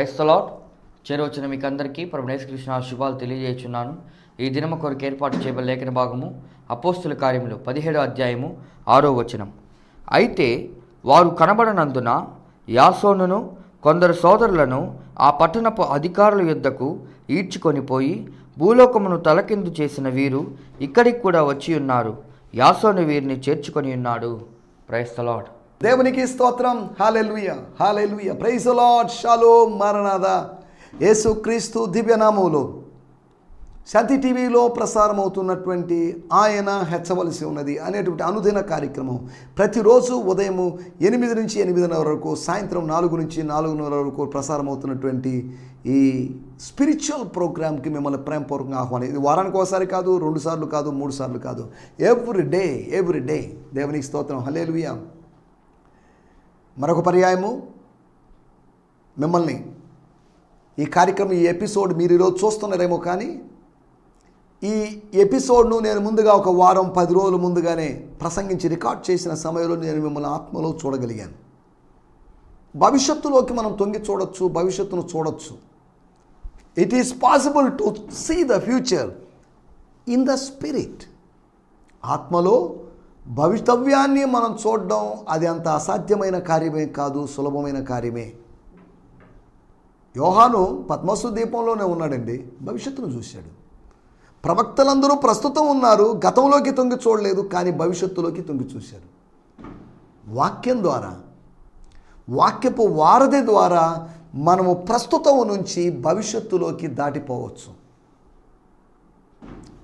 క్రైస్తలాట్ చేరవచ్చిన మీకు అందరికీ ప్రభు కృష్ణ శుభాలు తెలియజేస్తున్నాను ఈ దినము కొరకు ఏర్పాటు చేయబడిన లేఖన భాగము అపోస్తుల కార్యములు పదిహేడో అధ్యాయము ఆరో వచనం. అయితే వారు కనబడనందున యాసోనును కొందరు సోదరులను ఆ పట్టణపు అధికారుల యుద్ధకు ఈడ్చుకొని పోయి భూలోకమును తలకిందు చేసిన వీరు ఇక్కడికి కూడా వచ్చి ఉన్నారు. యాసోను వీరిని చేర్చుకొని ఉన్నాడు. క్రైస్తలాడ్ దేవునికి స్తోత్రం. హాలెలుయ హాలెలుయ ప్రైజ్ లార్డ్ షాలో మారనాథ యేసుక్రీస్తు దివ్యనామములు శాంతి టీవీలో ప్రసారం అవుతున్నటువంటి ఆయన హెచ్చవలసి ఉన్నది అనేటువంటి అనుదిన కార్యక్రమం. ప్రతిరోజు ఉదయం ఎనిమిది నుంచి ఎనిమిదిన్నర వరకు సాయంత్రం నాలుగు నుంచి నాలుగున్నర వరకు ప్రసారం అవుతున్నటువంటి ఈ స్పిరిచువల్ ప్రోగ్రామ్కి మిమ్మల్ని ప్రేమపూర్వకంగా ఆహ్వానం ఇది వారానికి ఒకసారి కాదు రెండు సార్లు కాదు మూడు సార్లు కాదు. ఎవ్రీ డే ఎవ్రీ డే దేవునికి స్తోత్రం. హలేలుయా మరొక పర్యాయము. మిమ్మల్ని ఈ కార్యక్రమం ఈ ఎపిసోడ్ మీరు ఈరోజు చూస్తున్నారేమో కానీ ఈ ఎపిసోడ్ను నేను ముందుగా ఒక వారం పది రోజుల ముందుగానే ప్రసంగించి రికార్డ్ చేసిన సమయంలో నేను మిమ్మల్ని ఆత్మలో చూడగలిగాను. భవిష్యత్తులోకి మనం తొంగి చూడొచ్చు భవిష్యత్తును చూడొచ్చు. It is possible to see the future in the spirit ఆత్మలో భవితవ్యాన్ని మనం చూడడం అది అంత అసాధ్యమైన కార్యమే కాదు సులభమైన కార్యమే. యోహాను పద్మసు దీపంలోనే ఉన్నాడండి. భవిష్యత్తును చూశాడు. ప్రవక్తలందరూ ప్రస్తుతం ఉన్నారు గతంలోకి తొంగి చూడలేదు కానీ భవిష్యత్తులోకి తొంగి చూశారు. వాక్యం ద్వారా వాక్యపు వారధి ద్వారా మనము ప్రస్తుతం నుంచి భవిష్యత్తులోకి దాటిపోవచ్చు.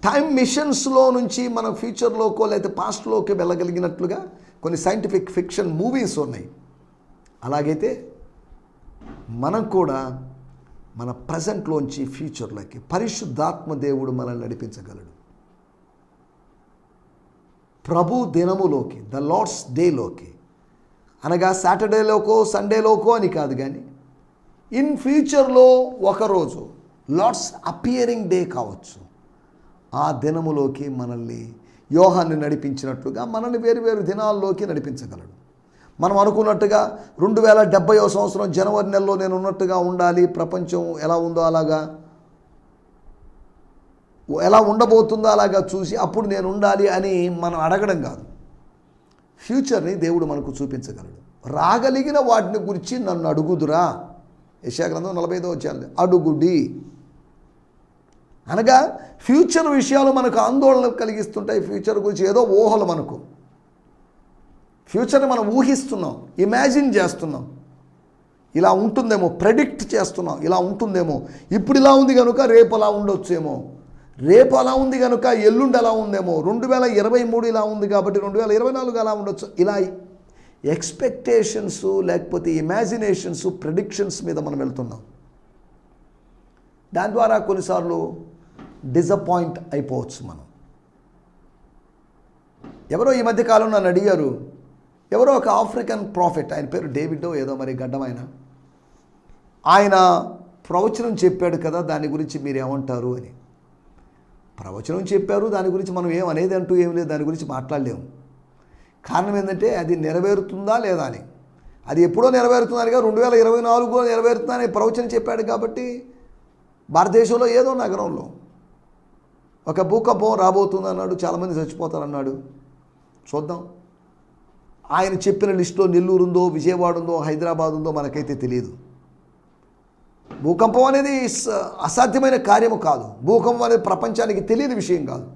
టైం మిషన్స్లో నుంచి మనం ఫ్యూచర్లోకో లేకపోతే పాస్ట్లోకి వెళ్ళగలిగినట్లుగా కొన్ని సైంటిఫిక్ ఫిక్షన్ మూవీస్ ఉన్నాయి. అలాగైతే మనం కూడా మన ప్రజెంట్లోంచి ఫ్యూచర్లోకి పరిశుద్ధాత్మ దేవుడు మనల్ని నడిపించగలడు. ప్రభు దినములోకి ద లార్డ్స్ డేలోకి అనగా సాటర్డేలోకో సండేలోకో అని కాదు కానీ ఇన్ ఫ్యూచర్లో ఒకరోజు లార్డ్స్ అపియరింగ్ డే కావచ్చు. ఆ దినములోకి మనల్ని యోహాన్ని నడిపించినట్లుగా మనల్ని వేరు వేరు దినాల్లోకి నడిపించగలడు. మనం అనుకున్నట్టుగా రెండు వేల డెబ్బైవ సంవత్సరం జనవరి నెలలో నేను ఉన్నట్టుగా ఉండాలి ప్రపంచం ఎలా ఉందో అలాగా? ఎలా ఉండబోతుందో అలాగా చూసి అప్పుడు నేను ఉండాలి అని మనం అడగడం కాదు. ఫ్యూచర్ని దేవుడు మనకు చూపించగలడు. రాగలిగిన వాటిని గురించి నన్ను అడుగుదురా. యశాగ్రంథం నలభై ఐదో వచ్చాను అడుగుడి. అనగా ఫ్యూచర్ విషయాలు మనకు ఆందోళన కలిగిస్తుంటాయి. ఫ్యూచర్ గురించి ఏదో ఊహలు మనకు. ఫ్యూచర్ని మనం ఊహిస్తున్నాం. ఇమాజిన్ చేస్తున్నాం. ఇలా ఉంటుందేమో ప్రెడిక్ట్ చేస్తున్నాం. ఇలా ఉంటుందేమో. ఇప్పుడు ఇలా ఉంది కనుక రేపు అలా ఉండొచ్చేమో. రేపు అలా ఉంది కనుక ఎల్లుండి అలా ఉందేమో. రెండు వేల ఇరవై మూడు ఇలా ఉంది కాబట్టి రెండు వేల ఇరవై నాలుగు అలా ఉండొచ్చు. ఇలా ఎక్స్పెక్టేషన్స్ లేకపోతే ఇమాజినేషన్స్ ప్రెడిక్షన్స్ మీద మనం వెళ్తున్నాం. దాని ద్వారా కొన్నిసార్లు డిసప్పాయింట్ అయిపోవచ్చు మనం. ఎవరో ఈ మధ్య కాలంలో నన్ను అడిగారు ఎవరో ఒక ఆఫ్రికన్ ప్రాఫిట్ ఆయన పేరు డేవిడో ఏదో మరి గడ్డమైన ఆయన. ప్రవచనం చెప్పాడు కదా దాని గురించి మీరు ఏమంటారు అని. ప్రవచనం చెప్పారు దాని గురించి మనం ఏం అనేది అంటూ ఏం లేదు దాని గురించి మాట్లాడలేము. కారణం ఏంటంటే అది నెరవేరుతుందా లేదా అని. అది ఎప్పుడో నెరవేరుతుందనిగా రెండు వేల ఇరవై నాలుగులో నెరవేరుతుందని ప్రవచనం చెప్పాడు కాబట్టి భారతదేశంలో ఏదో నగరంలో. ఒక భూకంపం రాబోతుంది అన్నాడు చాలామంది చచ్చిపోతారన్నాడు. చూద్దాం. ఆయన చెప్పిన లిస్టులో నెల్లూరు ఉందో విజయవాడ ఉందో హైదరాబాద్ ఉందో మనకైతే తెలియదు భూకంపం అనేది అసాధ్యమైన కార్యము కాదు. భూకంపం అనేది ప్రపంచానికి తెలియని విషయం కాదు.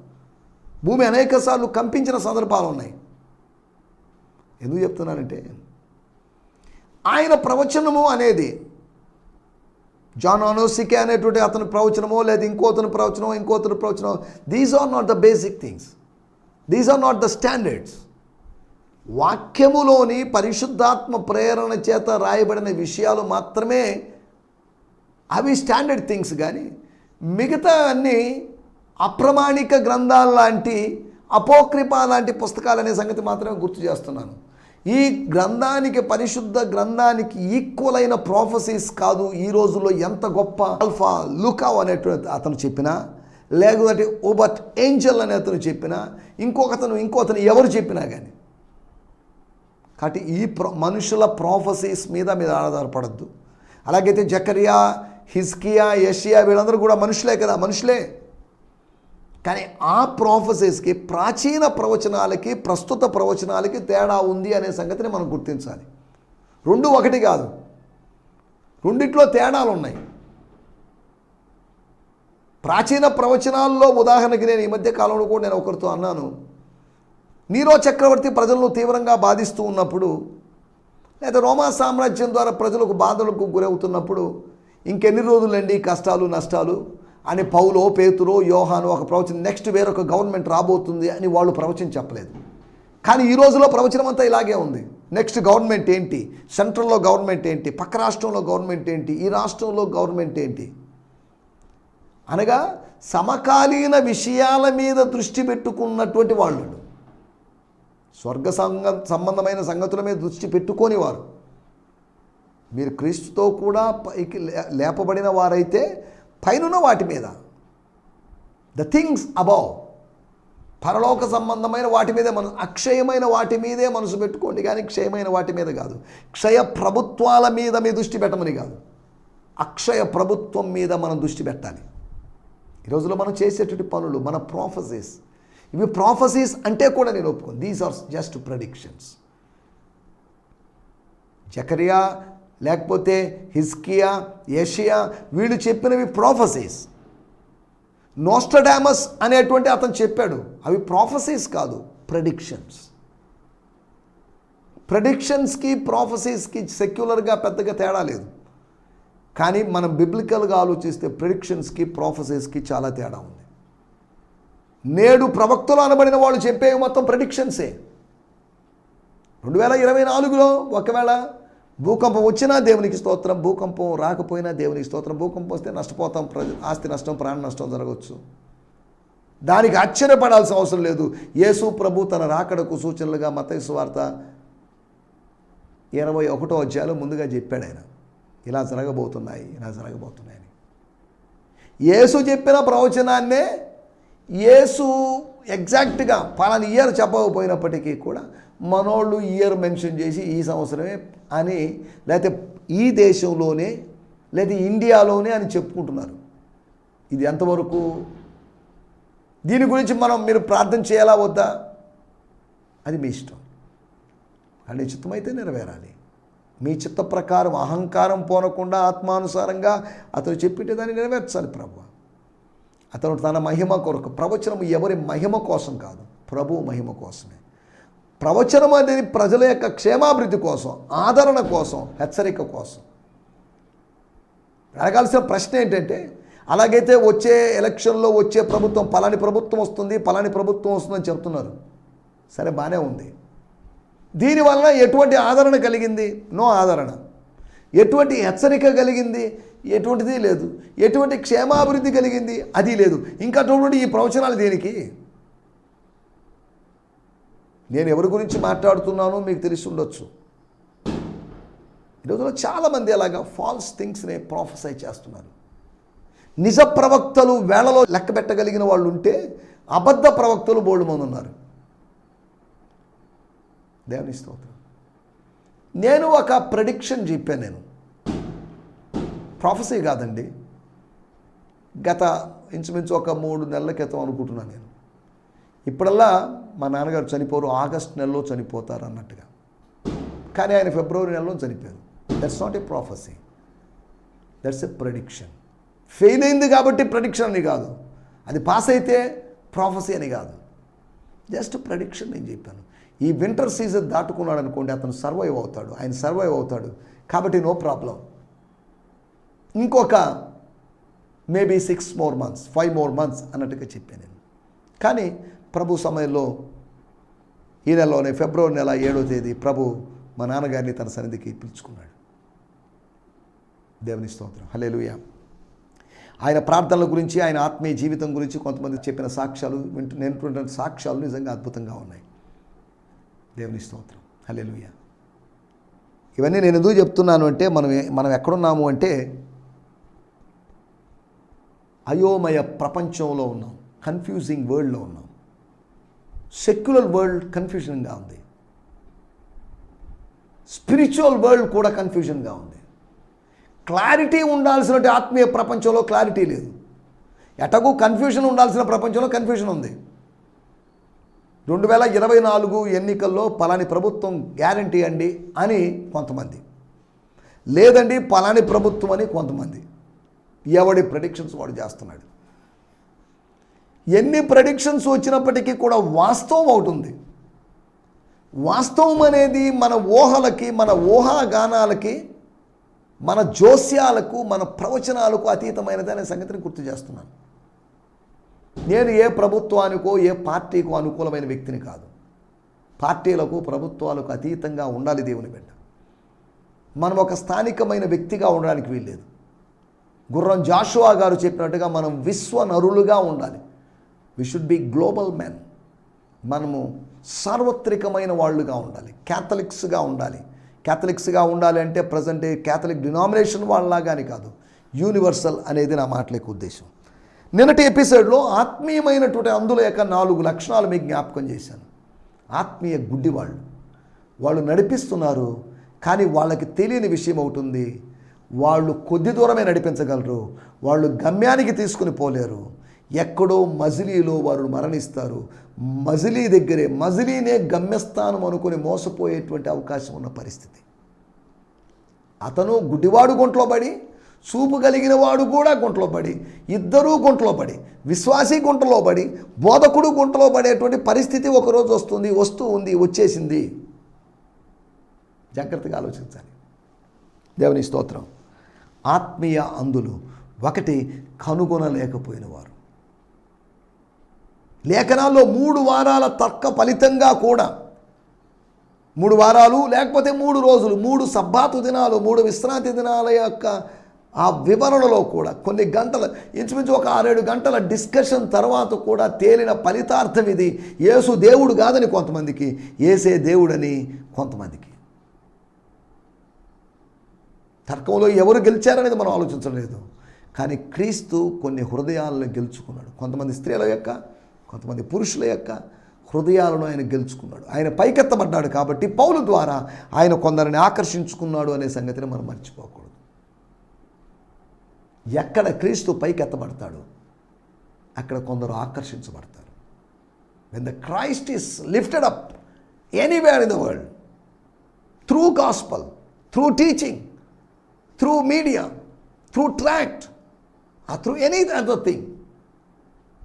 భూమి అనేక సార్లు కంపించిన సందర్భాలు ఉన్నాయి. ఎందుకు చెప్తున్నానంటే ఆయన ప్రవచనము అనేది జాన్ అనోసికే అనేటువంటి అతని ప్రవచనమో లేదా ఇంకోతని ప్రవచనమో ఇంకోతని ప్రవచనమో these are not the basic things these are not the standards వాక్యములోని పరిశుద్ధాత్మ ప్రేరణ చేత రాయబడిన విషయాలు మాత్రమే అవి స్టాండర్డ్ థింగ్స్ కానీ మిగతా అన్నీ అప్రమాణిక గ్రంథాల లాంటి అపోక్రిపా లాంటి పుస్తకాలు అనే సంగతి మాత్రమే గుర్తు చేస్తున్నాను. ఈ గ్రంథానికి పరిశుద్ధ గ్రంథానికి ఈక్వల్ అయిన ప్రాఫెసీస్ కాదు. ఈ రోజుల్లో ఎంత గొప్ప ఆల్ఫా లుకావ్ అనేటువంటి అతను చెప్పినా లేకపోతే ఓబర్ట్ ఏంజల్ అనే అతను చెప్పినా ఇంకొకతను ఇంకొకతను ఎవరు చెప్పినా కానీ కాబట్టి ఈ ప్రొ మనుషుల ప్రాఫసీస్ మీద మీద ఆధారపడద్దు. అలాగైతే జకరియా హిస్కియా యషియా వీళ్ళందరూ కూడా మనుషులే కదా మనుషులే. కానీ ఆ ప్రాఫెసెస్కి ప్రాచీన ప్రవచనాలకి ప్రస్తుత ప్రవచనాలకి తేడా ఉంది అనే సంగతిని మనం గుర్తించాలి. రెండు ఒకటి కాదు. రెండిట్లో తేడాలు ఉన్నాయి. ప్రాచీన ప్రవచనాల్లో ఉదాహరణకి నేను ఈ మధ్య కాలంలో కూడా నేను ఒకరితో అన్నాను. నీరో చక్రవర్తి ప్రజలను తీవ్రంగా బాధిస్తూ ఉన్నప్పుడు లేదా రోమా సామ్రాజ్యం ద్వారా ప్రజలకు బాధలకు గురవుతున్నప్పుడు ఇంకెన్ని రోజులండి కష్టాలు నష్టాలు? అని పౌలో పేతురో యోహాను ఒక ప్రవచనం నెక్స్ట్ వేరొక గవర్నమెంట్ రాబోతుంది అని వాళ్ళు ప్రవచనం చెప్పలేదు. కానీ ఈ రోజులో ప్రవచనం అంతా ఇలాగే ఉంది. నెక్స్ట్ గవర్నమెంట్ ఏంటి? సెంట్రల్లో గవర్నమెంట్ ఏంటి? పక్క రాష్ట్రంలో గవర్నమెంట్ ఏంటి? ఈ రాష్ట్రంలో గవర్నమెంట్ ఏంటి? అనగా సమకాలీన విషయాల మీద దృష్టి పెట్టుకున్నటువంటి వాళ్ళు. స్వర్గ సంగ సంబంధమైన సంగతుల మీద దృష్టి పెట్టుకొని వారు. మీరు క్రీస్తుతో కూడా పైకి లే- లేపబడిన వారైతే పైనున్న వాటి మీద. ద థింగ్స్ అబౌవ్ పరలోక సంబంధమైన వాటి మీదే మన అక్షయమైన వాటి మీదే మనసు పెట్టుకోండి కానీ క్షయమైన వాటి మీద కాదు. క్షయ ప్రభుత్వాల మీద మీ దృష్టి పెట్టమని కాదు. అక్షయ ప్రభుత్వం మీద మనం దృష్టి పెట్టాలి. ఈ రోజులో మనం చేసేటువంటి పనులు మన ప్రాఫెసీస్ ఇవి ప్రాఫెసీస్ అంటే కూడా నేను ఒప్పుకోను. దీస్ ఆర్ జస్ట్ ప్రొడిక్షన్స్ జకరియా లేకపోతే హిస్కియా ఏషియా వీళ్ళు చెప్పినవి ప్రాఫసీస్ నోస్టడామస్ అనేటువంటి అతను చెప్పాడు. అవి ప్రాఫెసీస్ కాదు ప్రెడిక్షన్స్ ప్రెడిక్షన్స్కి ప్రాఫెసీస్కి సెక్యులర్గా పెద్దగా తేడా లేదు. కానీ మనం బిబ్లికల్గా ఆలోచిస్తే ప్రిడిక్షన్స్కి ప్రాఫెసెస్కి చాలా తేడా ఉంది. నేడు ప్రవక్తలు అనబడిన వాళ్ళు చెప్పేవి మొత్తం ప్రిడిక్షన్సే రెండు వేల ఇరవై నాలుగులో ఒకవేళ భూకంపం వచ్చినా దేవునికి స్తోత్రం భూకంపం రాకపోయినా దేవునికి స్తోత్రం భూకంపం వస్తే నష్టపోతాం ప్ర ఆస్తి నష్టం ప్రాణ నష్టం జరగవచ్చు. దానికి ఆశ్చర్యపడాల్సిన అవసరం లేదు. యేసు ప్రభు తన రాకడకు సూచనలుగా మతైసు వార్త ఇరవై ఒకటో అధ్యాయంలో ముందుగా చెప్పాడు ఆయన. ఇలా జరగబోతున్నాయి ఇలా జరగబోతున్నాయని. యేసు చెప్పిన ప్రవచనాన్నే యేసు ఎగ్జాక్ట్గా పలాని ఇయర్ చెప్పకపోయినప్పటికీ కూడా మనోళ్ళు ఇయర్ మెన్షన్ చేసి ఈ సంవత్సరమే అని లేకపోతే ఈ దేశంలోనే లేదా ఇండియాలోనే అని చెప్పుకుంటున్నారు. ఇది ఎంతవరకు? దీని గురించి మనం మీరు ప్రార్థన చేయాలా వద్దా? అది మీ ఇష్టం. కానీ చిత్తమైతే నెరవేరాలి. మీ చిత్త ప్రకారం అహంకారం పోనకుండా ఆత్మానుసారంగా అతను చెప్పితే దాన్ని నెరవేర్చాలి ప్రభు. అతను తన మహిమ కొరకు ప్రవచనం ఎవరి మహిమ కోసం కాదు ప్రభు మహిమ కోసమే. ప్రవచనం అనేది ప్రజల యొక్క క్షేమాభివృద్ధి కోసం ఆదరణ కోసం హెచ్చరిక కోసం. అడగాల్సిన ప్రశ్న ఏంటంటే అలాగైతే వచ్చే ఎలక్షన్లో వచ్చే ప్రభుత్వం పలాని ప్రభుత్వం వస్తుంది పలాని ప్రభుత్వం వస్తుందని చెప్తున్నారు. సరే బాగానే ఉంది. దీనివల్ల ఎటువంటి ఆదరణ కలిగింది? నో ఆదరణ. ఎటువంటి హెచ్చరిక కలిగింది? ఎటువంటిది లేదు. ఎటువంటి క్షేమాభివృద్ధి కలిగింది? అది లేదు. ఇంకా అటువంటి ఈ ప్రవచనాలు దేనికి? నేను ఎవరి గురించి మాట్లాడుతున్నానో మీకు తెలిసి ఉండొచ్చు. ఈ రోజుల్లో చాలామంది అలాగా ఫాల్స్ థింగ్స్ని ప్రాఫెసై చేస్తున్నారు. నిజ ప్రవక్తలు వేళలో లెక్క పెట్టగలిగిన వాళ్ళు ఉంటే అబద్ధ ప్రవక్తలు బోల్డ్ మంది ఉన్నారు. దేవుని స్తోత్రం. నేను ఒక ప్రెడిక్షన్ చెప్పాను నేను. ప్రాఫెసీ కాదండి. గత ఇంచుమించు ఒక మూడు నెలల క్రితం అనుకుంటున్నాను నేను. ఇప్పుడల్లా మా నాన్నగారు చనిపోరు ఆగస్ట్ నెలలో చనిపోతారు అన్నట్టుగా. కానీ ఆయన ఫిబ్రవరి నెలలో చనిపోయారు. That's not a prophecy that's a prediction fail అయింది కాబట్టి ప్రెడిక్షన్ అని కాదు. అది పాస్ అయితే ప్రాఫెసీ అని కాదు. జస్ట్ ప్రెడిక్షన్ నేను చెప్పాను. ఈ వింటర్ సీజన్ దాటుకున్నాడు అనుకోండి అతను సర్వైవ్ అవుతాడు. ఆయన సర్వైవ్ అవుతాడు. కాబట్టి నో ప్రాబ్లం ఇంకొక maybe six more months five more months అన్నట్టుగా చెప్పాను నేను. కానీ ప్రభు సమయంలో ఈ నెలలోనే ఫిబ్రవరి నెల ఏడో తేదీ ప్రభు మా నాన్నగారిని తన సన్నిధికి పిలుచుకున్నాడు. దేవుని స్తోత్రం. హల్లెలూయా. ఆయన ప్రార్థనల గురించి ఆయన ఆత్మీయ జీవితం గురించి కొంతమంది చెప్పిన సాక్ష్యాలు వింటూ నేను సాక్ష్యాలు నిజంగా అద్భుతంగా ఉన్నాయి. దేవుని స్తోత్రం. హల్లెలూయ. ఇవన్నీ నేను ఎందుకు చెప్తున్నాను అంటే మనం మనం ఎక్కడున్నాము అంటే అయోమయ ప్రపంచంలో ఉన్నాం. కన్ఫ్యూజింగ్ వరల్డ్లో ఉన్నాం. సెక్యులర్ వరల్డ్ కన్ఫ్యూజన్గా ఉంది. స్పిరిచువల్ వరల్డ్ కూడా కన్ఫ్యూజన్గా ఉంది. క్లారిటీ ఉండాల్సిన ఆత్మీయ ప్రపంచంలో క్లారిటీ లేదు. ఎటకు కన్ఫ్యూషన్ ఉండాల్సిన ప్రపంచంలో కన్ఫ్యూషన్ ఉంది. రెండు వేల ఇరవై నాలుగు ఎన్నికల్లో పలాని ప్రభుత్వం గ్యారంటీ అండి అని కొంతమంది. లేదండి పలాని ప్రభుత్వం అని కొంతమంది. ఎవడి ప్రెడిక్షన్స్ వాడు చేస్తున్నాడు? ఎన్ని ప్రెడిక్షన్స్ వచ్చినప్పటికీ కూడా వాస్తవం అవుతుంది వాస్తవం అనేది మన ఊహలకి మన ఊహాగానాలకి మన జోస్యాలకు మన ప్రవచనాలకు అతీతమైనది అనే సంగతిని గుర్తు చేస్తున్నాను. నేను ఏ ప్రభుత్వానికో ఏ పార్టీకో అనుకూలమైన వ్యక్తిని కాదు. పార్టీలకు ప్రభుత్వాలకు అతీతంగా ఉండాలి దేవుని బిడ్డ. మనం ఒక స్థానికమైన వ్యక్తిగా ఉండడానికి వీల్లేదు. గుర్రం జాషువా గారు చెప్పినట్టుగా మనం విశ్వనరులుగా ఉండాలి. We should be global men మనము సార్వత్రికమైన వాళ్ళుగా ఉండాలి. క్యాథలిక్స్గా ఉండాలి. క్యాథలిక్స్గా ఉండాలి అంటే ప్రజెంట్ క్యాథలిక్ డినామినేషన్ వాళ్ళలాగాని కాదు. యూనివర్సల్ అనేది నా మాటలకు ఉద్దేశం. నిన్నటి ఎపిసోడ్లో ఆత్మీయమైనటువంటి అందుల యొక్క నాలుగు లక్షణాలు మీకు జ్ఞాపకం చేశాను. ఆత్మీయ గుడ్డి వాళ్ళు. వాళ్ళు నడిపిస్తున్నారు కానీ వాళ్ళకి తెలియని విషయం అవుతుంది వాళ్ళు కొద్ది దూరమే నడిపించగలరు. వాళ్ళు గమ్యానికి తీసుకుని పోలేరు. ఎక్కడో మజిలీలో వారు మరణిస్తారు. మజిలీ దగ్గరే మజిలీనే గమ్యస్థానం అనుకుని మోసపోయేటువంటి అవకాశం ఉన్న పరిస్థితి. అతను గుడ్డివాడు గుంట్లో పడి చూపు కలిగిన వాడు కూడా గుంటలో పడి ఇద్దరూ గుంటలో పడి విశ్వాసి గుంటలో పడి బోధకుడు గుంటలో పడేటువంటి పరిస్థితి ఒకరోజు వస్తుంది వస్తూ ఉంది వచ్చేసింది. జాగ్రత్తగా ఆలోచించాలి. దేవుని స్తోత్రం. ఆత్మీయ అందులు ఒకటి కనుగొనలేకపోయిన వారు. లేఖనాల్లో మూడు వారాల తర్క ఫలితంగా కూడా మూడు వారాలు లేకపోతే మూడు రోజులు మూడు సబ్బాతు దినాలు మూడు విశ్రాంతి దినాల యొక్క ఆ వివరణలో కూడా కొన్ని గంటల ఇంచుమించు ఒక ఆరేడు గంటల డిస్కషన్ తర్వాత కూడా తేలిన ఫలితార్థం ఇది. యేసు దేవుడు కాదని కొంతమందికి ఏసే దేవుడని కొంతమందికి. తర్కంలో ఎవరు గెలిచారనేది మనం ఆలోచించలేదు. కానీ క్రీస్తు కొన్ని హృదయాలను గెలుచుకున్నాడు. కొంతమంది స్త్రీల యొక్క కొంతమంది పురుషుల యొక్క హృదయాలను ఆయన గెలుచుకున్నాడు. ఆయన పైకెత్తబడ్డాడు కాబట్టి పౌలు ద్వారా ఆయన కొందరిని ఆకర్షించుకున్నాడు అనే సంగతిని మనం మర్చిపోకూడదు. ఎక్కడ క్రీస్తు పైకెత్తబడతాడు అక్కడ కొందరు ఆకర్షించబడతారు. When the Christ is lifted up anywhere in the world through gospel through teaching through media through tract through any other thing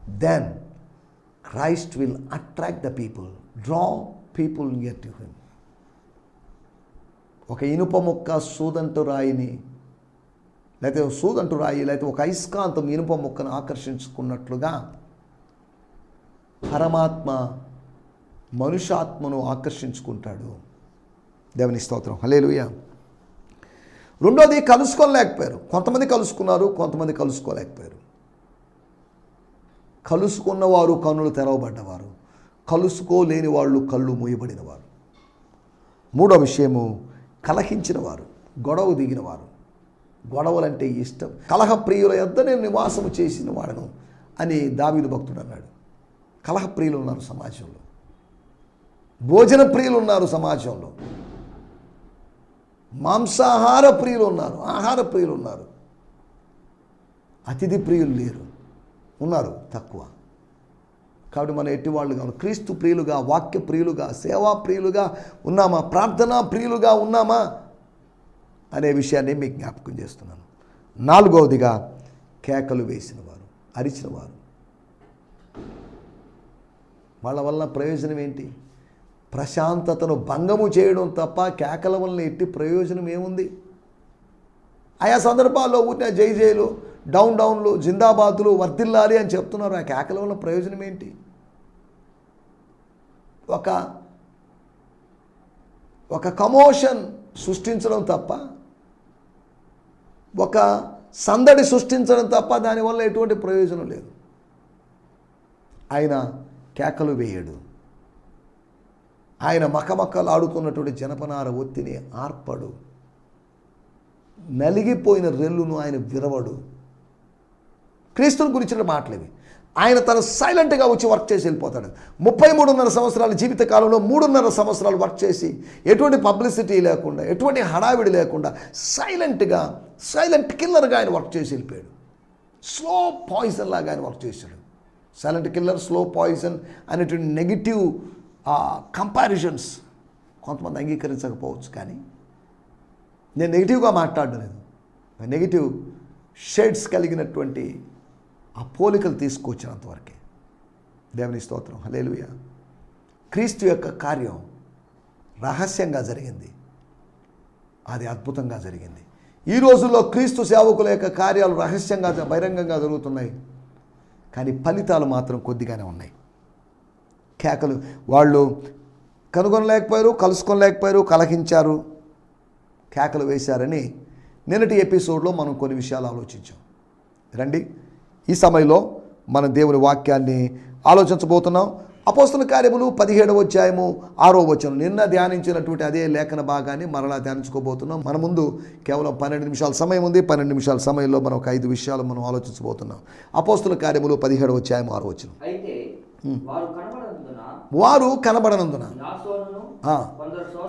then Christ will attract the people, draw people near to him. ఒక ఇనుప మొక్క సూదంటు రాయిని లేకపోతే సూదంటు రాయి లేకపోతే ఒక అయస్కాంతం ఇనుప మొక్కను ఆకర్షించుకున్నట్లుగా పరమాత్మ మనుషాత్మను ఆకర్షించుకుంటాడు. దేవుని స్తోత్రం. హలేలుయ రెండోది కలుసుకోలేకపోయారు. కొంతమంది కలుసుకున్నారు కొంతమంది కలుసుకోలేకపోయారు. కలుసుకున్నవారు కన్నులు తెరవబడ్డవారు. కలుసుకోలేని వాళ్ళు కళ్ళు మూయబడినవారు. మూడో విషయము కలహించినవారు గొడవ దిగినవారు. గొడవలంటే ఇష్టం. కలహ ప్రియుల యొద్ద నేను నివాసము చేసిన వాడను అని దావీదు భక్తుడు అన్నాడు. కలహ ప్రియులు ఉన్నారు సమాజంలో. భోజన ప్రియులు ఉన్నారు సమాజంలో. మాంసాహార ప్రియులు ఉన్నారు ఆహార ప్రియులు ఉన్నారు. అతిథి ప్రియులు లేరు. ఉన్నారు తక్కువ. కాబట్టి మనం ఎట్టి వాళ్ళు క్రీస్తు ప్రియులుగా వాక్య ప్రియులుగా సేవా ప్రియులుగా ఉన్నామా? ప్రార్థనా ప్రియులుగా ఉన్నామా? అనే విషయాన్ని మీకు జ్ఞాపకం చేస్తున్నాను. నాలుగవదిగా కేకలు వేసిన వారు అరిచిన వారు వాళ్ళ వల్ల ప్రయోజనం ఏంటి? ప్రశాంతతను భంగము చేయడం తప్ప కేకల వలన ఎట్టి ప్రయోజనం ఏముంది? ఆయా సందర్భాల్లో ఊరిన జై జైలు డౌన్ డౌన్లు జిందాబాదులు వర్దిల్లాలి అని చెప్తున్నారు. ఆ కేకల వల్ల ప్రయోజనం ఏంటి? ఒక ఒక కమోషన్ సృష్టించడం తప్ప ఒక సందడి సృష్టించడం తప్ప దానివల్ల ఎటువంటి ప్రయోజనం లేదు. ఆయన కేకలు వేయడు. ఆయన మకమక్కలు ఆడుతున్నటువంటి జనపనార ఒత్తిని ఆర్పడు. నలిగిపోయిన రెల్లును ఆయన విరవడు. క్రీస్తుని గురించిన మాటలేవి. ఆయన తను సైలెంట్గా వచ్చి వర్క్ చేసి వెళ్ళిపోతాడు. ముప్పై మూడున్నర సంవత్సరాల జీవిత కాలంలో మూడున్నర సంవత్సరాలు వర్క్ చేసి ఎటువంటి పబ్లిసిటీ లేకుండా ఎటువంటి హడావిడి లేకుండా సైలెంట్గా సైలెంట్ కిల్లర్గా ఆయన వర్క్ చేసి వెళ్ళిపోయాడు. స్లో పాయిజన్ లాగా ఆయన వర్క్ చేశాడు. సైలెంట్ కిల్లర్ స్లో పాయిజన్ అనేటువంటి నెగిటివ్ కంపారిజన్స్ కొంతమంది అంగీకరించకపోవచ్చు కానీ నేను నెగిటివ్గా మాట్లాడలేదు. నెగిటివ్ షేడ్స్ కలిగినటువంటి ఆ పోలికలు తీసుకొచ్చినంతవరకే. దేవుని స్తోత్రం. హలేలుయ క్రీస్తు యొక్క కార్యం రహస్యంగా జరిగింది. అది అద్భుతంగా జరిగింది. ఈ రోజుల్లో క్రీస్తు సేవకుల యొక్క కార్యాలు రహస్యంగా బహిరంగంగా జరుగుతున్నాయి. కానీ ఫలితాలు మాత్రం కొద్దిగానే ఉన్నాయి. కేకలు వాళ్ళు కనుగొనలేకపోయారు కలుసుకోలేకపోయారు కలహించారు కేకలు వేశారని నిన్నటి ఎపిసోడ్లో మనం కొన్ని విషయాలు ఆలోచించాం. రండి. ఈ సమయంలో మన దేవుని వాక్యాన్ని ఆలోచించబోతున్నాం. అపోస్తుల కార్యములు పదిహేడవ అధ్యాయము ఆరో వచనం. నిన్న ధ్యానించినటువంటి అదే లేఖన భాగాన్ని మరలా ధ్యానించుకోబోతున్నాం మన ముందు కేవలం పన్నెండు నిమిషాల సమయం ఉంది. పన్నెండు నిమిషాల సమయంలో మనం ఒక ఐదు విషయాలు మనం ఆలోచించబోతున్నాం. అపోస్తుల కార్యములు పదిహేడవ అధ్యాయం ఆరో వచనం. వారు కనబడనందున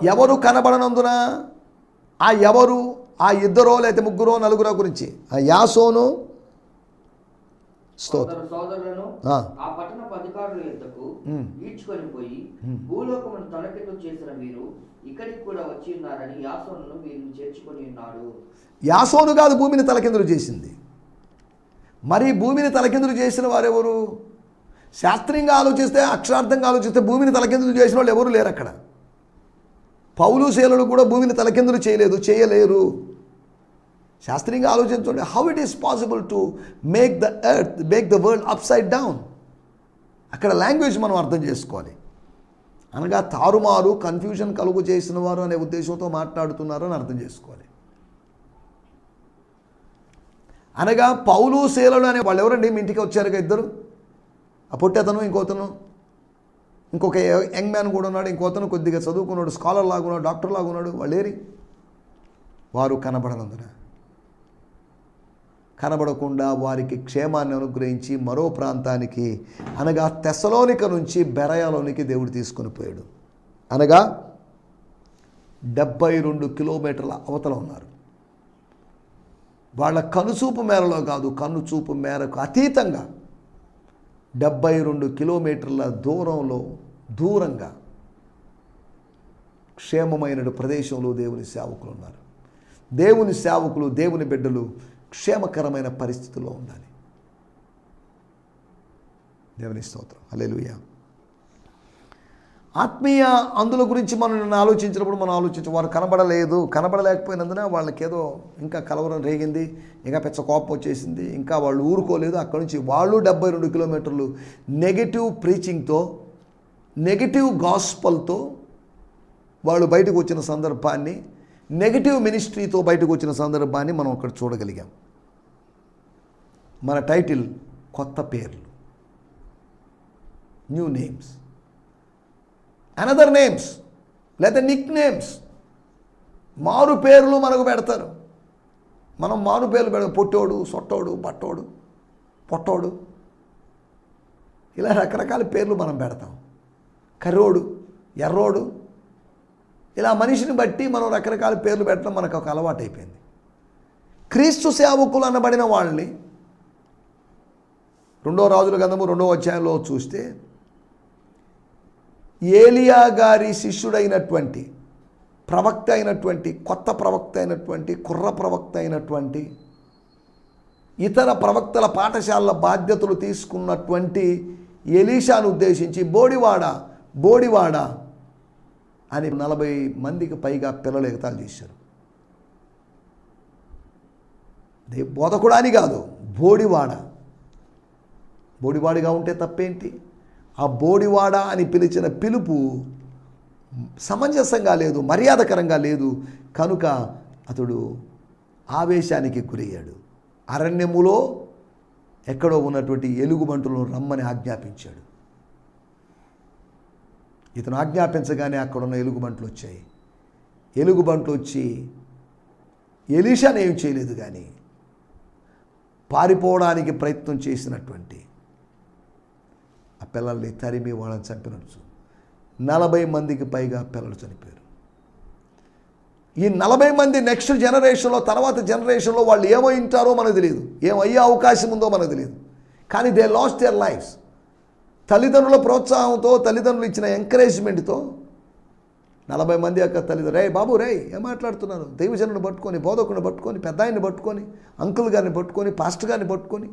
ఎవరు కనబడనందున? ఆ ఎవరు? ఆ ఇద్దరో లేకపోతే ముగ్గురో నలుగురో గురించి? ఆ యాసోను స్తోత్రం. సోదరులను ఆ, పట్టణపు అధికారుల ఈడ్చుకొని పోయి భూలోకమును చేసిన మీరు ఇక్కడికి కూడా వచ్చి ఉన్నారని యాసోనును వీరిని చేర్చుకొని ఉన్నాడు యాసోను కాదు భూమిని తలకిందులు చేసింది. మరి భూమిని తలకిందులు చేసిన వారెవరు? శాస్త్రీయంగా ఆలోచిస్తే అక్షరార్థంగా ఆలోచిస్తే భూమిని తలకిందులు చేసిన వాళ్ళు ఎవరు లేరు అక్కడ. పౌలు శీలలు కూడా భూమిని తలకిందులు చేయలేదు చేయలేరు. శాస్త్రీయంగా ఆలోచించండి. How it is possible to make the earth make the world upside down అక్కడ లాంగ్వేజ్ మనం అర్థం చేసుకోవాలి. అనగా తారుమారు కన్ఫ్యూజన్ కలుగు చేసిన వారు అనే ఉద్దేశంతో మాట్లాడుతున్నారు అని అర్థం చేసుకోవాలి. అనగా పౌలు శీలలు అనే వాళ్ళు ఎవరండి? మీ ఇంటికి వచ్చారుగా ఇద్దరు? ఆ పొట్టేతను ఇంకోతను ఇంకొక యంగ్ మ్యాన్ కూడా ఉన్నాడు ఇంకోతను కొద్దిగా చదువుకున్నాడు స్కాలర్ లాగున్నాడు డాక్టర్ లాగున్నాడు వాళ్ళేరి? వారు కనబడనందున. కనబడకుండా వారికి క్షేమాన్ని అనుగ్రహించి మరో ప్రాంతానికి అనగా తెసలోనిక నుంచి బెరయాలోనికి దేవుడు తీసుకొని పోయాడు. అనగా డెబ్బై రెండు కిలోమీటర్ల అవతల ఉన్నారు. వాళ్ళ కనుచూపు మేరలో కాదు కనుచూపు మేరకు అతీతంగా డెబ్బై రెండు కిలోమీటర్ల దూరంలో దూరంగా క్షేమమైన ప్రదేశంలో దేవుని సేవకులు ఉన్నారు. దేవుని సేవకులు దేవుని బిడ్డలు క్షేమకరమైన పరిస్థితుల్లో ఉండాలి. దేవుని స్తోత్రం. అలెలుయ ఆత్మీయ అందుల గురించి మనం నిన్న ఆలోచించినప్పుడు మనం ఆలోచించు వారు కనబడలేదు. కనబడలేకపోయినందున వాళ్ళకి ఏదో ఇంకా కలవరం రేగింది. ఇంకా పెద్ద కోపం వచ్చేసింది. ఇంకా వాళ్ళు ఊరుకోలేదు. అక్కడి నుంచి వాళ్ళు డెబ్బై రెండు కిలోమీటర్లు నెగిటివ్ ప్రీచింగ్తో నెగిటివ్ గాస్పల్తో వాళ్ళు బయటకు వచ్చిన సందర్భాన్ని నెగిటివ్ మినిస్ట్రీతో బయటకు వచ్చిన సందర్భాన్ని మనం అక్కడ చూడగలిగాం. మన టైటిల్ కొత్త పేర్లు. న్యూ నేమ్స్ అనదర్ నేమ్స్ లేదా నిక్ నేమ్స్ మారు పేర్లు మనకు పెడతారు. మనం మారు పేర్లు పెడతాం. పొట్టోడు సొట్టోడు బట్టోడు పొట్టోడు. ఇలా రకరకాల పేర్లు మనం పెడతాం. కర్రోడు ఎర్రోడు. ఇలా మనిషిని బట్టి మనం రకరకాల పేర్లు పెట్టడం మనకు ఒక అలవాటు అయిపోయింది క్రీస్తు సేవకులు అనబడిన వాళ్ళని రెండో రాజుల గంధము రెండో అధ్యాయంలో చూస్తే ఏలియా గారి శిష్యుడైనటువంటి ప్రవక్త అయినటువంటి కొత్త ప్రవక్త అయినటువంటి కుర్ర ప్రవక్త అయినటువంటి ఇతర ప్రవక్తల పాఠశాలల బాధ్యతలు తీసుకున్నటువంటి ఎలీషాను ఉద్దేశించి బోడివాడ బోడివాడ అని నలభై మందికి పైగా పిల్లలు ఎగతాలు చేశారు. దే బోధకుడా అని కాదు బోడివాడ. బోడివాడిగా ఉంటే తప్పేంటి? ఆ బోడివాడ అని పిలిచిన పిలుపు సమంజసంగా లేదు మర్యాదకరంగా లేదు. కనుక అతడు ఆవేశానికి గురయ్యాడు. అరణ్యములో ఎక్కడో ఉన్నటువంటి ఎలుగుబంటులను రమ్మని ఆజ్ఞాపించాడు. ఇతను ఆజ్ఞాపించగానే అక్కడున్న ఎలుగుబంట్లు వచ్చాయి. ఎలుగుబంట్లు వచ్చి ఎలీషాని ఏం చేయలేదు కానీ పారిపోవడానికి ప్రయత్నం చేసినటువంటి పిల్లల్ని తరిమి వాళ్ళని చంపినట్టు నలభై మందికి పైగా పిల్లలు చనిపోయారు. ఈ నలభై మంది నెక్స్ట్ జనరేషన్లో తర్వాత జనరేషన్లో వాళ్ళు ఏమై ఉంటారో మనకు తెలియదు. ఏమయ్యే అవకాశం ఉందో మనకు తెలియదు. కానీ దే లాస్ట్ దేర్ లైఫ్స్ తల్లిదండ్రుల ప్రోత్సాహంతో తల్లిదండ్రులు ఇచ్చిన ఎంకరేజ్మెంట్తో నలభై మంది యొక్క తల్లిదండ్రులు రే బాబు రే ఏం మాట్లాడుతున్నారు? దైవజనుని పట్టుకొని బోధకుని పట్టుకొని పెద్ద ఆయన్ని పట్టుకొని అంకుల్ గారిని పట్టుకొని పాస్టర్ గారిని పట్టుకొని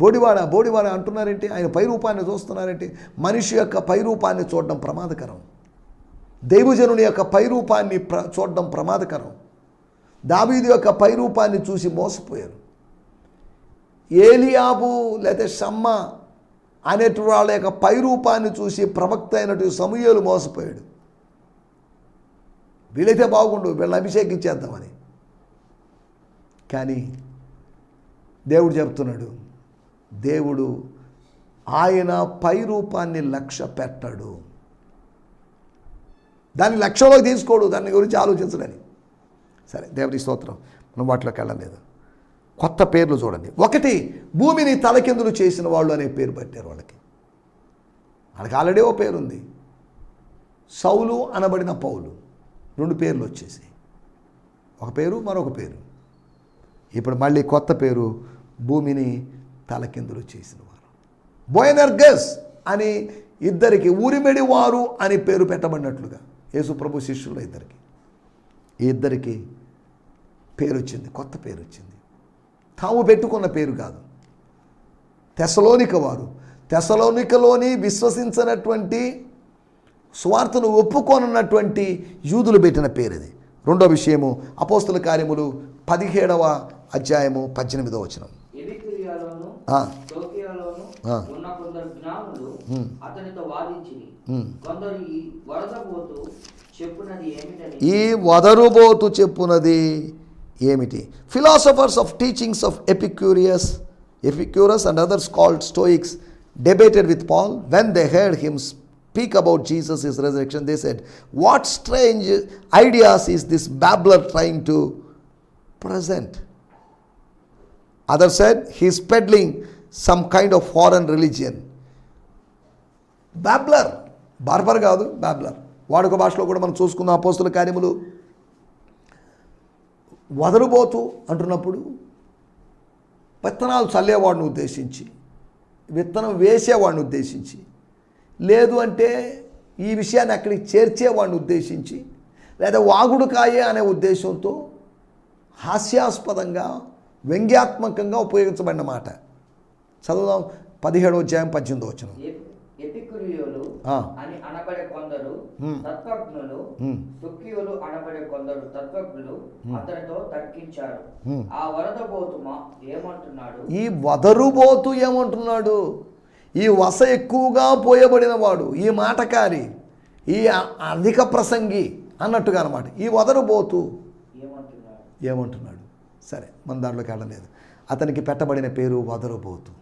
బోడివాడ బోడివాడ అంటున్నారేంటి? ఆయన పై రూపాన్ని చూస్తున్నారేంటి? మనిషి యొక్క పై రూపాన్ని చూడడం ప్రమాదకరం. దైవజనుని యొక్క పై రూపాన్ని ప్ర చూడడం ప్రమాదకరం. దావీదు యొక్క పై రూపాన్ని చూసి మోసపోయారు. ఏలియాబు లేదా షమ్మ అనేటువంటి వాళ్ళ యొక్క పై రూపాన్ని చూసి ప్రవక్త అయినటువంటి సమూహలు మోసపోయాడు. వీళ్ళైతే బాగుండు వీళ్ళని అభిషేకించేద్దామని. కానీ దేవుడు చెప్తున్నాడు దేవుడు ఆయన పై రూపాన్ని లక్ష్య పెట్టాడు. దాన్ని లక్ష్యంలోకి తీసుకోడు దాని గురించి ఆలోచించడని సరే దేవుడి స్తోత్రం. మనం వాటిలోకి వెళ్ళలేదు. కొత్త పేర్లు చూడండి. ఒకటి భూమిని తలకిందులు చేసిన వాళ్ళు అనే పేరు పెట్టారు వాళ్ళకి. వాళ్ళకి ఆల్రెడీ ఓ పేరు ఉంది సౌలు అనబడిన పౌలు. రెండు పేర్లు వచ్చేసి ఒక పేరు మరొక పేరు. ఇప్పుడు మళ్ళీ కొత్త పేరు భూమిని తలకిందులు చేసిన వారు బోయనర్గస్ అని ఇద్దరికి ఊరిమెడి వారు అని పేరు పెట్టబడినట్లుగా యేసు ప్రభు శిష్యుల ఇద్దరికి. ఈ ఇద్దరికి పేరు వచ్చింది కొత్త పేరు వచ్చింది. తాము పెట్టుకున్న పేరు కాదు. తెసలోనిక వారు తెసలోనికలోని విశ్వసించినటువంటి స్వార్థను ఒప్పుకోనున్నటువంటి యూదులు పెట్టిన పేరు ఇది రెండో విషయము అపోస్తుల కార్యములు పదిహేడవ అధ్యాయము పద్దెనిమిదవ వచనం. టోకియాలోను. ఉన్న కొందరు జ్ఞానులు. అతనితో వాదించిరి. కొందరు ఈ వరదపోతూ చెప్పున్నది ఏమిటని ఈ వదరుబోతు చెప్పునది ఏమిటి philosophers of teachings of Epicureans Epicurus and others called Stoics debated with Paul when they heard him speak about Jesus, his resurrection. They said, What strange ideas is this babbler trying to present? Others said, He's peddling some kind of foreign religion. Babbler barber కాదు babbler వాడుక భాషలో కూడా మనం చూసుకున్న అపోస్తుల కార్యములు. వదలుబోతు అంటున్నప్పుడు విత్తనాలు చల్లేవాడిని ఉద్దేశించి విత్తనం వేసేవాడిని ఉద్దేశించి లేదు అంటే ఈ విషయాన్ని అక్కడికి చేర్చేవాడిని ఉద్దేశించి లేదా వాగుడుకాయే అనే ఉద్దేశంతో హాస్యాస్పదంగా వ్యంగ్యాత్మకంగా ఉపయోగించబడిన మాట. చదువుదాం పదిహేడో అధ్యాయం పద్దెనిమిదో వచ్చిన ఎపి- ఎపికురియోలు ఆ. అని అనబడే కొందరు హ్మ్. తత్వజ్ఞులు హ్మ్. తుక్కియులు అనబడే కొందరు తత్వజ్ఞులు అతనితో తర్కించారు. హ్మ్. ఆ వరదపోతుమా ఏమంటున్నాడు? ఈ వదరుబోతు ఏమంటున్నాడు? ఈ వస ఎక్కువగా పోయబడిన వాడు ఈ మాటకారి ఈ అధిక ప్రసంగి అన్నట్టుగా అనమాట ఈ వదరుబోతు ఏమంటున్నాడు? ఏమంటున్నాడు? సరే మన దాంట్లోకి వెళ్ళలేదు అతనికి పెట్టబడిన పేరు వదరుబోతు.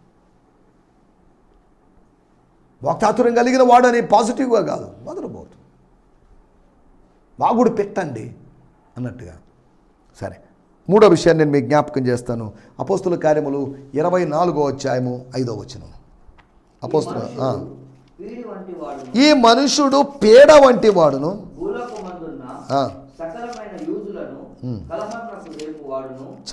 వాక్తాతుర్యం కలిగిన వాడు అని పాజిటివ్గా కాదు వదరుబోతు. వాగుడు పెట్టండి అన్నట్టుగా. సరే మూడో విషయాన్ని నేను మీకు జ్ఞాపకం చేస్తాను. అపోస్తుల కార్యములు ఇరవై నాలుగో అధ్యాయము ఐదో వచనం. అపోస్తుల ఈ మనుషుడు పేడ వంటి వాడును భూలోక మందున్న ఆ. సకలమైన యూదులను కలహమునకు రేపు వాడును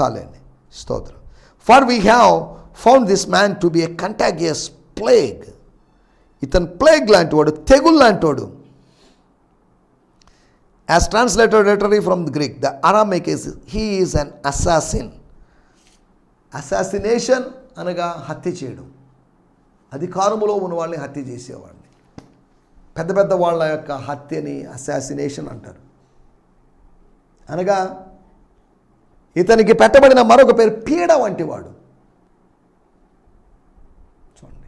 చాలండి. స్తోత్రం. For we have found this man to be a contagious plague ఇతను ప్లేగ్ లాంటి వాడు తెగుల్ లాంటి వాడు as translated literally from the Greek the Aramaic is he is an assassin assassination అనగా హత్య చేయడం. అధికారములో ఉన్న వాళ్ళని హత్య చేసేవాడిని. పెద్ద పెద్ద వాళ్ళ యొక్క హత్యని అసాసినేషన్ అంటారు. అనగా ఇతనికి పెట్టబడిన మరొక పేరు పీడ వంటివాడు చూడండి.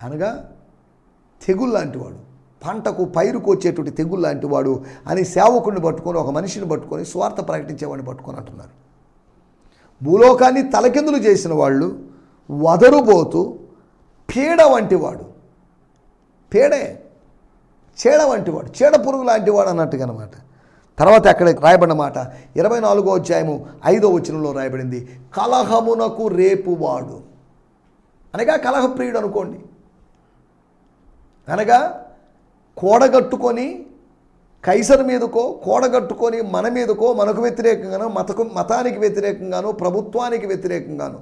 అనగా తెగుళ్ళ లాంటివాడు పంటకు పైరుకు వచ్చేటువంటి తెగులు లాంటివాడు అని సేవకుడిని పట్టుకొని ఒక మనిషిని పట్టుకొని స్వార్థ ప్రకటించేవాడిని పట్టుకొని అంటున్నారు. భూలోకాన్ని తలకిందులు చేసిన వాళ్ళు వదరుబోతూ పీడ వంటివాడు పీడే చీడ వంటివాడు చీడ పురుగు లాంటివాడు అన్నట్టుగా అనమాట తర్వాత అక్కడ రాయబడిన మాట ఇరవై నాలుగో అధ్యాయము ఐదో వచనంలో రాయబడింది కలహమునకు రేపువాడు. అనగా కలహప్రియుడు అనుకోండి. అనగా కోడగట్టుకొని కైసర్ మీదకో కోడగట్టుకొని మన మీదకో మనకు వ్యతిరేకంగానో మతకు మతానికి వ్యతిరేకంగానో ప్రభుత్వానికి వ్యతిరేకంగానో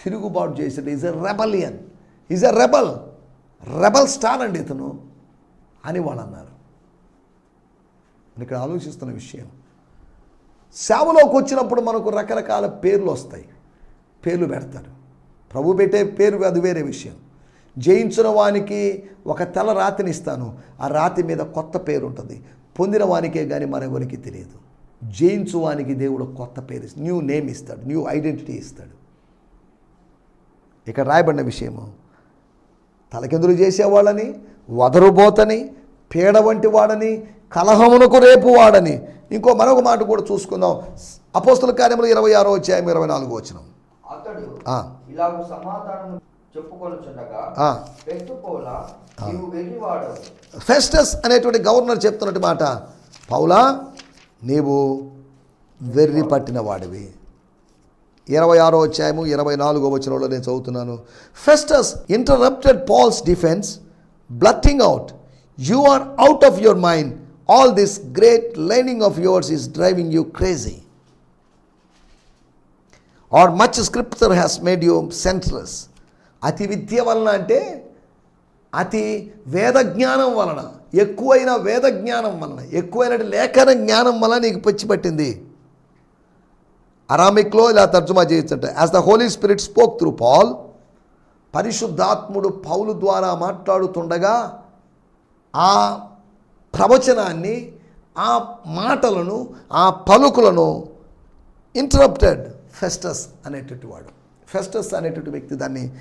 తిరుగుబాటు చేసాడు is a rebellion is a rebel rebel star అండి ఇతను అని వాళ్ళు అన్నారు ఇక్కడ ఆలోచిస్తున్న విషయం. సేవలోకి వచ్చినప్పుడు మనకు రకరకాల పేర్లు వస్తాయి. పేర్లు పెడతారు. ప్రభు పెట్టే పేరు అది వేరే విషయం. జయించిన వానికి ఒక తెల రాతిని ఇస్తాను. ఆ రాతి మీద కొత్త పేరు ఉంటుంది. పొందిన వానికే కానీ మరెవరికి తెలియదు. జయించు వానికి దేవుడు కొత్త పేరు న్యూ నేమ్ ఇస్తాడు. న్యూ ఐడెంటిటీ ఇస్తాడు. ఇక్కడ రాయబడిన విషయము. తలకిందులు చేసేవాళ్ళని వదరుబోతని పీడ వంటి వాడని కలహమునకు రేపు వాడని. ఇంకో మరొక మాట కూడా చూసుకుందాం. అపోస్తుల కార్యములు ఇరవై ఆరో అధ్యాయం ఇరవై నాలుగు వచ్చిన ఫెస్టస్ అనేటువంటి గవర్నర్ చెప్తున్నట్టు మాట. పౌలా నీవు వెర్రి పట్టిన వాడివి. ఇరవై ఆరో అధ్యాయము ఇరవై నాలుగో వచనంలో నేను చదువుతున్నాను. Festus interrupted Paul's defence blurting out you are out of your mind all this great learning of yours is driving you crazy are much scripture has made you senseless అతి విద్య వలన అంటే అతి వేద జ్ఞానం వలన ఎక్కువైన వేద జ్ఞానం వలన ఎక్కువైన లేఖన జ్ఞానం వలన నీకు పచ్చి పట్టింది. అరామిక్లో ఇలా తర్జుమా చేయొచ్చంట as the holy spirit spoke through Paul పరిశుద్ధాత్ముడు పౌలు ద్వారా మాట్లాడుతుండగా ఆ ప్రవచనాన్ని ఆ మాటలను ఆ పలుకులను ఇంటరప్టెడ్ ఫెస్టస్ అనేటటువంటి వాడు. ఫెస్టస్ అనేటటువంటి వ్యక్తి దాన్ని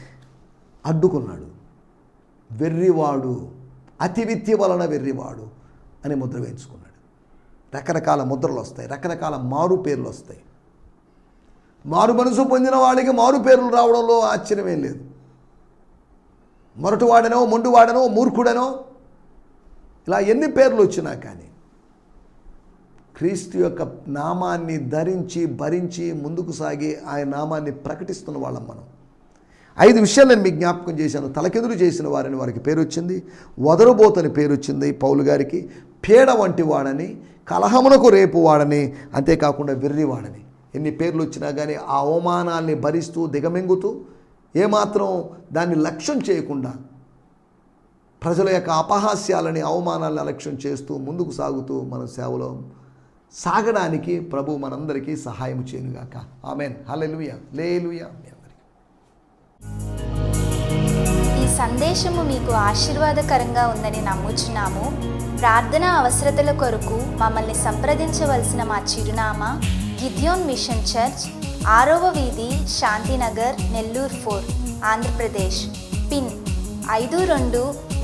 అడ్డుకున్నాడు. వెర్రివాడు అతి విద్య వలన వెర్రివాడు అని ముద్ర వేయించుకున్నాడు. రకరకాల ముద్రలు వస్తాయి రకరకాల మారు పేర్లు వస్తాయి. మారు మనసు పొందిన వాడికి మారు పేర్లు రావడంలో ఆశ్చర్యమేం లేదు. మొరటువాడనో మొండువాడనో మూర్ఖుడనో ఇలా ఎన్ని పేర్లు వచ్చినా కానీ క్రీస్తు యొక్క నామాన్ని ధరించి భరించి ముందుకు సాగి ఆయన నామాన్ని ప్రకటిస్తున్న వాళ్ళం మనం. ఐదు విషయాలు నేను మీకు జ్ఞాపకం చేశాను. తలకెదురు చేసిన వారిని వారికి పేరు వచ్చింది. వదరుబోతని పేరు వచ్చింది పౌలు గారికి. పేడ వంటి వాడని కలహమునకు రేపు వాడని అంతేకాకుండా వెర్రివాడని ఎన్ని పేర్లు వచ్చినా కానీ ఆ అవమానాల్ని భరిస్తూ దిగమింగుతూ ఏమాత్రం దాన్ని లక్ష్యం చేయకుండా ప్రజల యొక్క అపహాస్యాలని అవమానాలను అలక్ష్యం చేస్తూ ముందుకు సాగుతూ మన సేవలో సాగడానికి ప్రభు మనందరికీ సహాయం చేయనుగాక. ఆమెన్. హల్లెలూయ. లేలుయ మీ అందరికీ. ఈ సందేశము మీకు ఆశీర్వాదకరంగా ఉందని నమ్ముచున్నాము. ప్రార్థన అవసరతల కొరకు మమ్మల్ని సంప్రదించవలసిన మా చిరునామా గిద్యోన్ మిషన్ చర్చ్ ఆరవ వీధి శాంతినగర్ నెల్లూరు ఫోర్ ఆంధ్రప్రదేశ్. పిన్ ఐదు రెండు